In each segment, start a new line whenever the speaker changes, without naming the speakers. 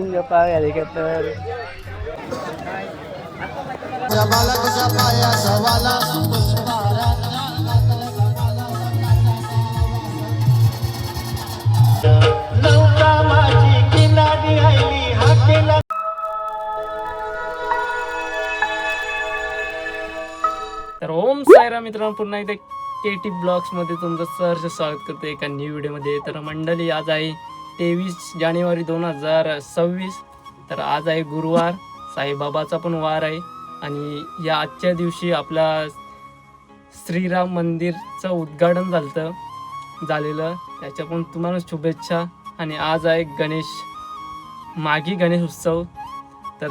Jumping जपा helicopter तर ओम सायरा मित्रांनो पुन्हा एकदा के टी ब्लॉग्समध्ये तुमचं सहर्ष स्वागत करतो एका न्यू व्हिडिओमध्ये तर मंडळी आज आहे तेवीस जानेवारी दोन हजार सव्वीस. तर आज आहे गुरुवार. साईबाबाचा पण वार आहे. आणि या आजच्या दिवशी आपला श्रीराम मंदिरचं उद्घाटन झालं झालेलं. त्याच्या पण तुम्हाला शुभेच्छा. आणि आज आहे गणेश मागी गणेश उत्सव तर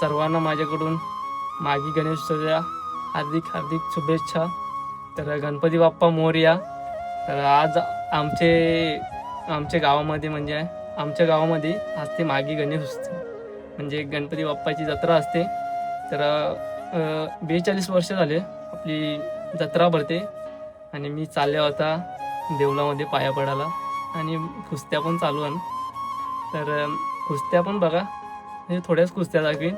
सर्वांना माझ्याकडून मागी गणेश उत्सवाच्या हार्दिक हार्दिक शुभेच्छा. तर गणपती बाप्पा मोर्या. तर आज आमचे आमच्या गावामध्ये म्हणजे आमच्या गावामध्ये असते मागी गणेश उत्सव. म्हणजे गणपती बाप्पाची जत्रा असते. तर बेचाळीस वर्ष झाले आपली जत्रा भरते. आणि मी चालल्या होता देवलामध्ये पाया पडायला. आणि कुस्त्या पण चालू आहे तर कुस्त्या पण बघा. म्हणजे थोड्याच कुस्त्या दाखवीन.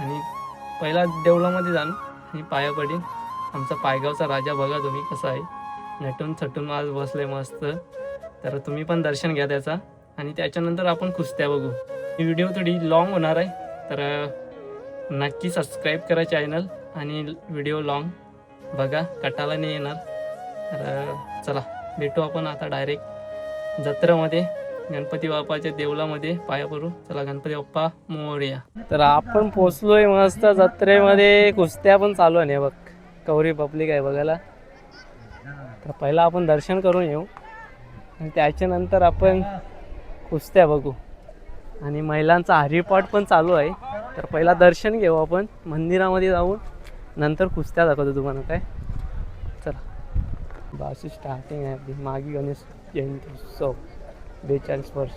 आणि पहिला देवलामध्ये जाण आणि पाया पडीन. आमचा पायगावचा राजा बघा तुम्ही कसा आहे. नटून थटून आज बसले मस्त. तर तुम्ही पण दर्शन घ्या त्याचा. आणि त्याच्यानंतर आपण कुस्त्या बघू. ही व्हिडिओ थोडी लॉंग होणार आहे. तर नक्की सबस्क्राईब करा चॅनल आणि व्हिडिओ लॉंग बघा कटाला नाही येणार. तर चला भेटू आपण आता डायरेक्ट जत्रेमध्ये गणपती बाप्पाच्या देवलामध्ये पाया पडू. चला गणपती बाप्पा मोरया तर आपण पोचलोय मस्त जत्रेमध्ये. कुस्त्या पण चालू आहे बघ. कवरी पब्लिक आहे बघायला. तर पहिला आपण दर्शन करून येऊ. आणि त्याच्यानंतर आपण कुस्त्या बघू. आणि महिलांचा हरिपाठ पण चालू आहे. तर पहिला दर्शन घेऊ आपण. मंदिरामध्ये जाऊन नंतर कुस्त्या दाखवतो तुम्हाला काय. चला. बाशी स्टार्टिंग आहे आपली. मागी गणेश जयंती उत्सव बेचाळीस वर्ष.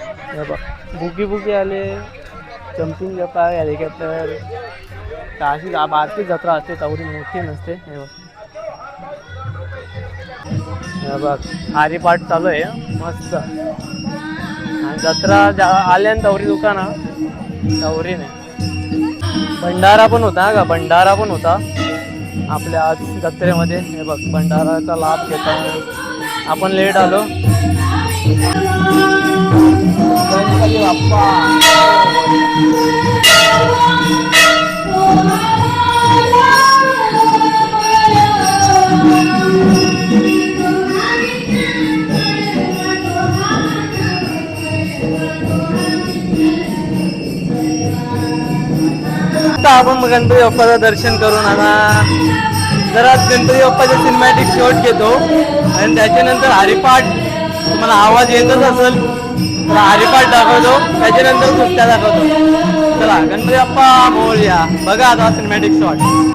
हे आले. बुकी बुकी आले. जम्पिंग जपा हेलिकॉप्टर अशी भारतीय जत्रा असते. तेवढी मोठी नसते. हे बघ. हे बघ पाठ चालू आहे. मस्त. आणि जत्रा जा आल्यान तवरी दुकाना तवरी नाही भंडारा पण होता का भंडारा पण होता. आपल्या आज जत्रेमध्ये हे बघ भंडाराचा लाभ घेता. आपण लेट आलो. बाप्पा आपण मग गणपती बाप्पाचं दर्शन करून आता जरा गणपती बाप्पाचे सिनेमॅटिक शॉट घेतो. आणि त्याच्यानंतर हरिपाठ तुम्हाला आवाज येतच असेल तर हरिपाठ दाखवतो. त्याच्यानंतर सुट्ट्या दाखवतो. चला गणपती बाप्पा बोलूया. बघा आता सिनेमॅटिक शॉट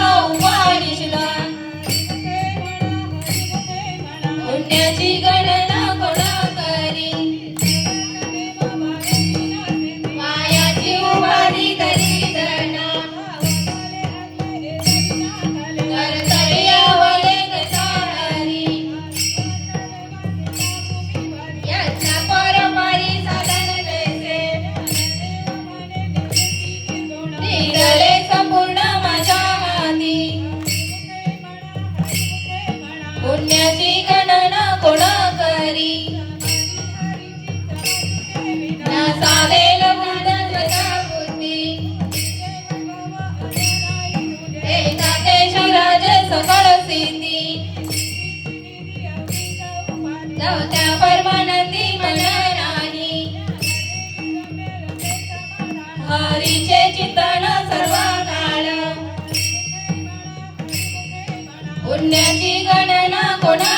करावे आता पुण्याची गणना नवत्या परमानंदी मन नाही हरीचे चिंतन सर्व काळ पुण्याची गणना कोणा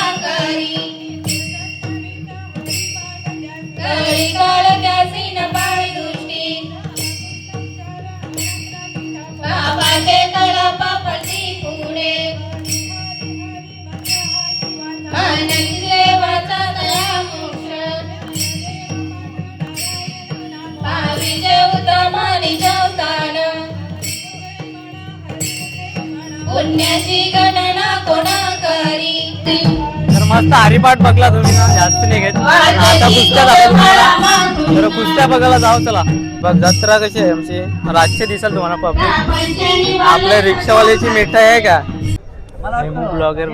पुण्याची गणना कोणा करी
तर मस्त हरिपाठ बघला तुम्ही ना जास्त नाही घेत. आता कुस्त्या दाखवतो कुस्त्या बघायला जाऊ चला. बघ जत्रा कशी आहे आमची. रातचे दिसाल तुम्हाला पब्लिक आपल्या रिक्षावाल्याची मिठाई आहे का? हेमू ब्लॉगर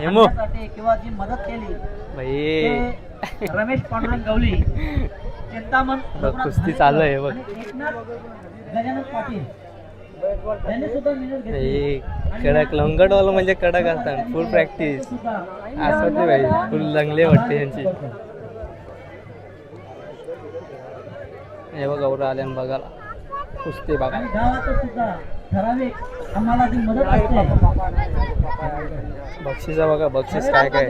हेमू
किंवा जी मदत केली
भाई
रमेश पांडुरंग गवली चिंतामण
बघ कुस्ती चालू आहे बघ.
गजानन पाटील.
कडक लंगडवाला म्हणजे कडक असतात. फुल प्रॅक्टिस असं होते भाई फुल लंगले वाटते यांची. हे बघ गौरव आले ना बघायला. कुस्ती बघा.
आणि
बक्षीस बघा बक्षीस काय काय.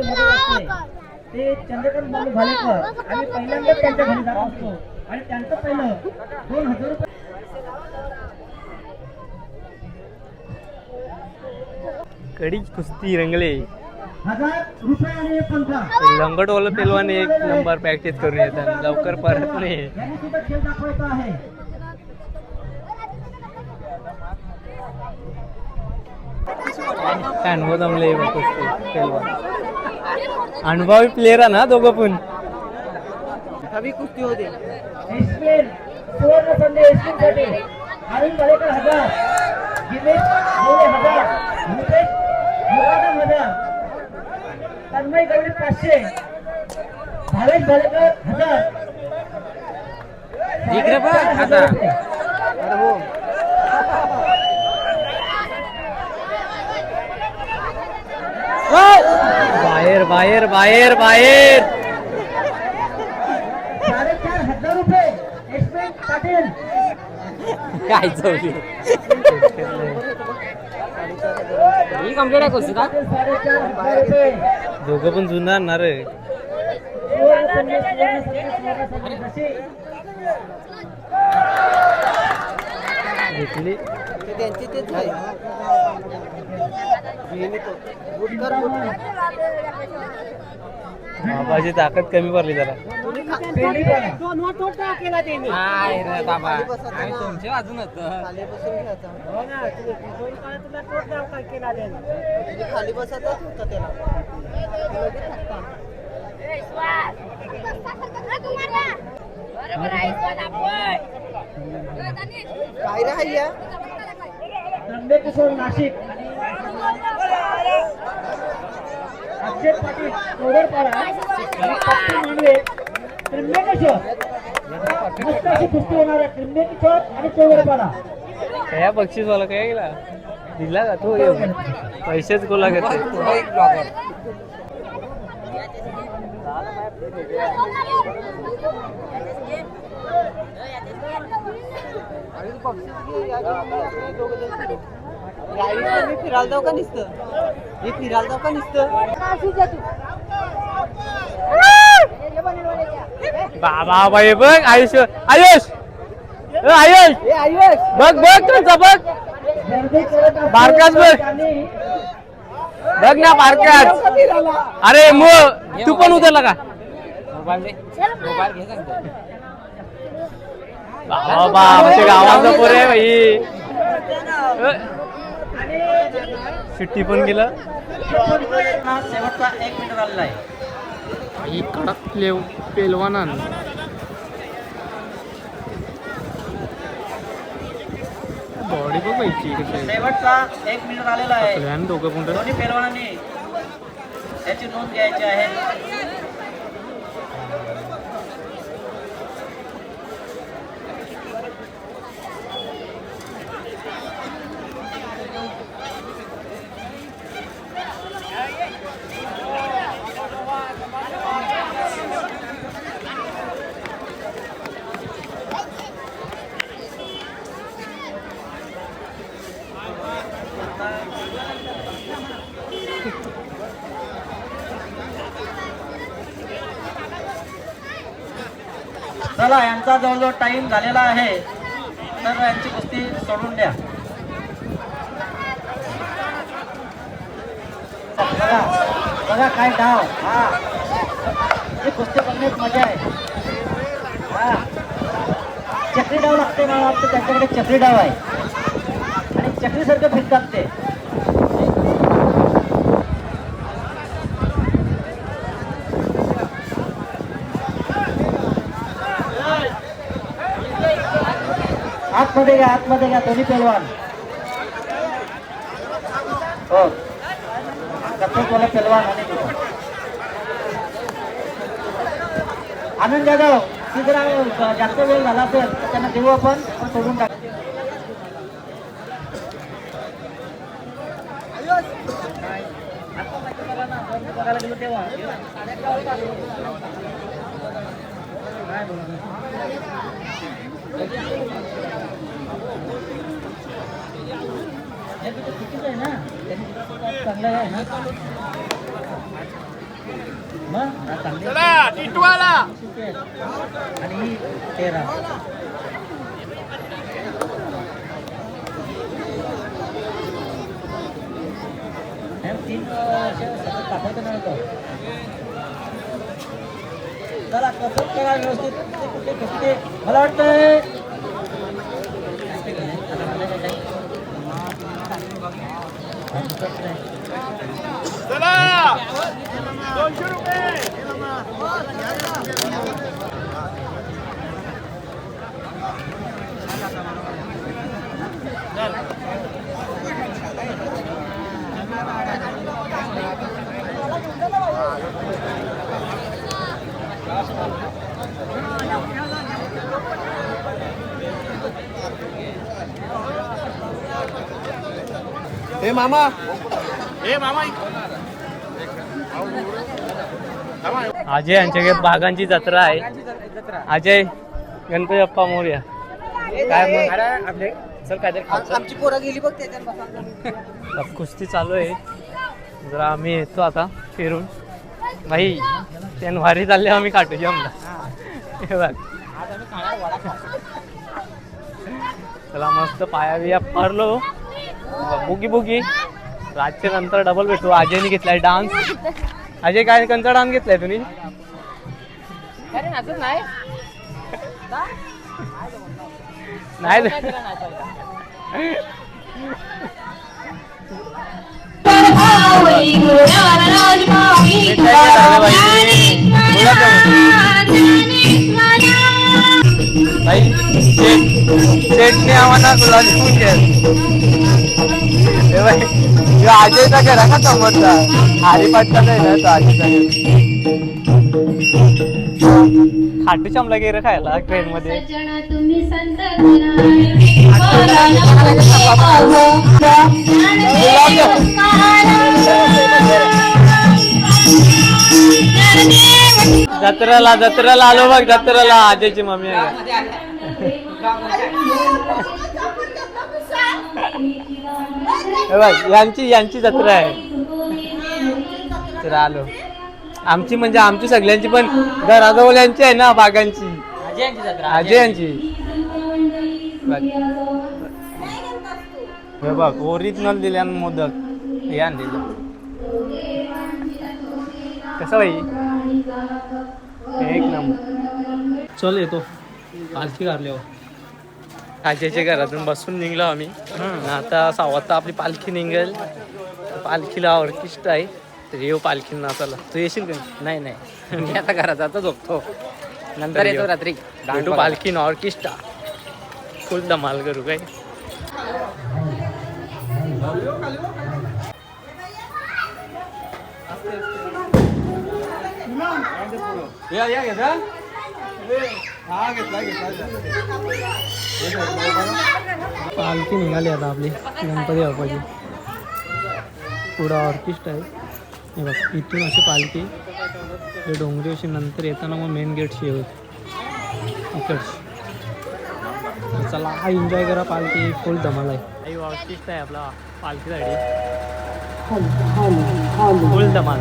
ते चंद्रकांत बाबू भालेकर आम्ही पहिल्यांदाच त्यांच्या घरी जात असतो. आणि त्यांचं पहिलं दोन हजार रुपये
कडी कुस्ती रंगले
हजार रुपये आणि एक पंखा
लंगडवाला पेलवान एक नंबर प्रॅक्टिस करून येतात लवकर परत नाही काय अनुभव जमले कुस्ती पेलवान अनुभवी प्लेअर आहे ना दोघं पण
साठी अरुण भालेकर हजार तन्मय गवळी पाचशे. भावेश भालेकर हजार.
इकडे बघ,
हजार. रुपये.
बाहेर बाहेर बाहेर बाहेर.
साडेचार हजार रुपये. पाटील.
काय ही कंप्लीट आहे कुस्ती का दोघं पण जुना आणणार आहे.
घेतली संधी सुवर्ण संधी सुवर्ण
बाबाची ताकद कमी पडली जरा.
पेंडी पण.
तुमचे वाजून
त्र्यंबकेश्वर नाशिक. अक्षय पाटील कोडरपाडा आणि पप्पू मांडवे त्र्यंबकेश्वर. मस्त अशी कुस्ती होणार आहे त्र्यंबकेश्वर आणि चौगडपाडा
काय बक्षीस वाला काय गेला? दिला का तो? पैसेच गोला घेते
फिरायला जाऊ का नुसतं? हे फिरायला जाऊ का नुसतं?
बाबा बाई बघ आयुष! आयुष! ए, आयुष! बघ बघ तुमचा बघ. बारकाच बघ. बघ ना बारक्यात अरे मो तू पण उतरला का? बाबा म्हणजे गावाचा पोर आहे भाई अ, सुट्टी पण गेलं.
शेवटचा एक मिनिट झालेला आहे
ही कडक प्लेव पेलवाना बॉडी बघायची
शेवटचा एक मिनिट आलेला आहे.
दोघं पण
दोन्ही पेलवानांनी याची नोंद घ्यायची आहे. चला यांचा जवळजवळ टाइम झालेला आहे. तर यांची कुस्ती सोडून द्या. बघा बघा काय डाव. हा कुस्ती बघण्यात मजा आहे. हा. चक्री डाव लागते मला वाटतं त्यांच्याकडे चक्री डाव आहे. आणि चक्रीसारखं फिरतात ते. आतमध्ये घ्या आतमध्ये घ्या दोन्ही पेलवान हो. कथकवाला पेलवान आणि आनंद जाधव तिथे जास्त वेळ झाला असेल तर त्यांना देऊ आपण सोडून टाक बघायला गेलो तेव्हा हे तर चुकीचं आहे ना त्यांनी तिथं चांगलं आहे ना चुकी आहेत. आणि तेरा तीन दाखवतो ना तो चला कसं करा व्यवस्थित कुठे कुठे मला वाटतंय दोनशे रुपये ए मामा ए मामा
अजय यांच्या बागांची जत्रा आहे. अजय गणपती बाप्पा मोर्या. काय चल काय
आमची पोरं गेली बघ त्याच्यात
कुस्ती चालू आहे. जरा आम्ही येतो आता फिरून. भाई त्यान वारी चालले आम्ही काटू जमला हे बघ. चला मस्त पाया बिया पडलो बुगी बुगी रातच्या नंतर डबल भेटू. अजयने घेतलाय डान्स अजय काय कोणता डान्स घेतलाय तुम्ही? नाही.
राजमावी
भाई चेटणी आम्हाला गुलाब लिहून घ्या हे भाई ह्यो अजयचा घरा का समजता हरिपाटचा नाही ना तो अजयचा खाटू चमला गेलं खायला ट्रेन मध्ये.
सज्जन
जत्रेला जत्रेला आलो बघ जत्रेला अजयची मम्मी आहे. हे बघ यांची यांची जत्रा आहे. तर आलो. आमची म्हणजे आमची सगळ्यांची पण घराजवळ यांची आहे ना बागांची. अजय यांची. हे बघ ओरिजिनल दिल्या मोदक. हे आणलेलं. कसं भाई? एक नंबर. चल येतो. पालखी काढल्यावर आजीच्या घरातून बसून निघलो आम्ही. आता सहा वाजता आपली पालखी निघेल. पालखीला ऑर्केस्ट्रा आहे. तर येऊ पालखी नाचायला तू येशील का? नाही नाही. मी आता घरात जातो झोपतो. नंतर येतो रात्री. भेटू पालखी ऑर्केस्ट्रा. फुल धमाल करू काय? पालखी निघाली आता आपली गणपती बाप्पाची. पुढं ऑर्केस्ट्रा आहे. हे बघ इथून अशी पालखी. हे डोंगरी अशी नंतर येताना मग मेन गेटशी होत इकडची. चला हा एन्जॉय करा पालखी फुल धमाल आहे. ऑर्केस्ट्रा आहे आपला पालखीसाठी फुल धमाल.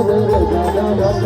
I'm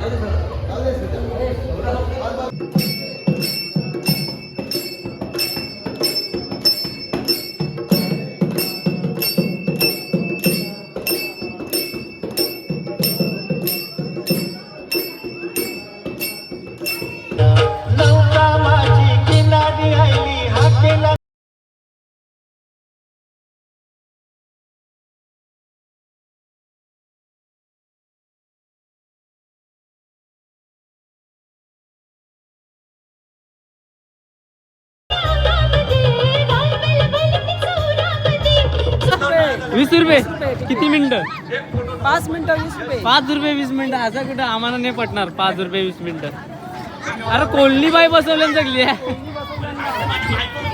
大丈夫で。大丈夫。रुपये? किती मिनिटं?
पाच मिनिटं वीस रुपये.
पाच रुपये वीस मिनिटं. असं कुठं? आम्हाला नाही पटणार. पाच रुपये वीस मिनिटं. अरे कोल्ही बाई बसवल्या ना सगळ्या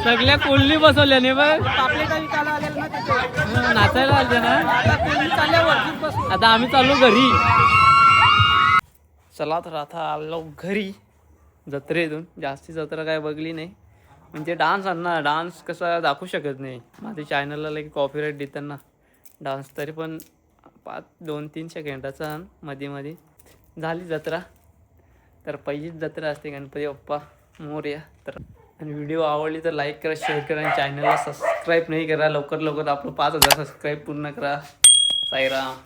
सगळ्या कोल्ही बसवल्या बघ
ना
नाचायला आलते ना?
आता
आम्ही चाललो घरी. चला तर आता आलो घरी. जत्रेतून जास्ती जत्रा काय बघली नाही. म्हणजे डान्स आणणार. डान्स कसा दाखवू शकत नाही. माझ्या चॅनलला लाईक कॉपीराईट देताना. डान्स तरी पण पाच दोन तीन सेकंडाचा मध्ये मध्ये झाली जत्रा. तर पहिलीच जत्रा असते गणपती बाप्पा मोर्या. तर आणि व्हिडिओ आवडली तर लाईक करा शेअर करा आणि चॅनलला सबस्क्राईब नाही करा. लवकर लवकर आपलं पाच हजार सबस्क्राईब पूर्ण करा. साईराम.